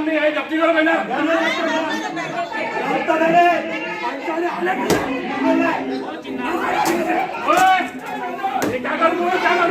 काम नहीं है जब्ती करो पहले ओए, ये क्या कर रहे हो? क्या कर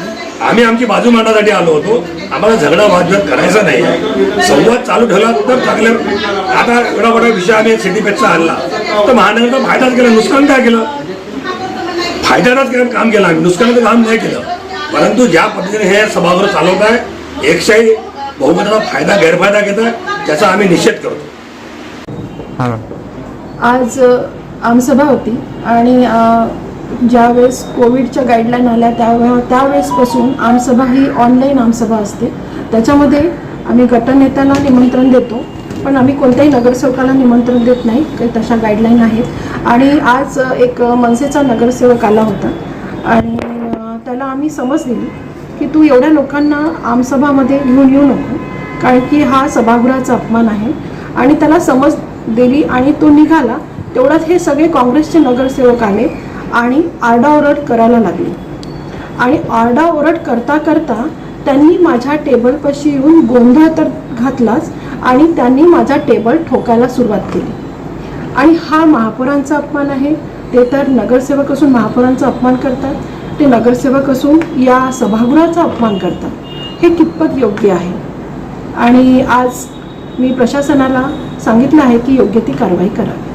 आम्ही आमची बाजू मांडण्यासाठी आलो होतो. आम्हाला झगडा वादविवाद करायचा नाही. संवाद चालू ठेवला तर चांगलं. आता एवढा मोठा विषय आम्ही सिटीपेक्षा आणला. तर महानगरचा फायदाच केला नुकसान काय केलं? फायद्यालाच काम- काम केलं आम्ही? नुकसानाचं काम नाही केलं. परंतु ज्या पद्धतीने हे सभागृह चालवत आहे एकशाही बहुमताचा फायदा गैरफायदा घेत आहे त्याचा आम्ही निषेध करतो. आज आमसभा होती आणि ज्यावेळेस कोविडच्या गाईडलाईन आल्या त्यावेळे त्यावेळेसपासून आमसभा ही ऑनलाईन आमसभा असते. त्याच्यामध्ये आम्ही गटनेत्याला निमंत्रण देतो पण आम्ही कोणत्याही नगरसेवकाला निमंत्रण देत नाही काही तशा गाईडलाईन आहेत. आणि आज एक मनसेचा नगरसेवक आला होता. आणि त्याला आम्ही समज दिली की तू एवढ्या लोकांना आमसभामध्ये घेऊन येऊ नको कारण की हा सभागृहाचा अपमान आहे. आणि त्याला समज दिली आणि तो निघाला तेवढ्यात हे सगळे काँग्रेसचे नगरसेवक आले. आणि आरडाओरड करायला लागले. आणि आरडाओरड करता करता त्यांनी माझ्या टेबलपाशी येऊन गोंधळ तर घातलाच आणि त्यांनी माझा टेबल ठोकायला सुरुवात केली. आणि हा महापौरांचा अपमान आहे. ते तर नगरसेवक असून महापौरांचा अपमान करतात. ते नगरसेवक असून या सभागृहाचा अपमान करतात. हे कितपत योग्य आहे? आणि आज मी प्रशासनाला सांगितलं आहे की योग्य ती कारवाई करा.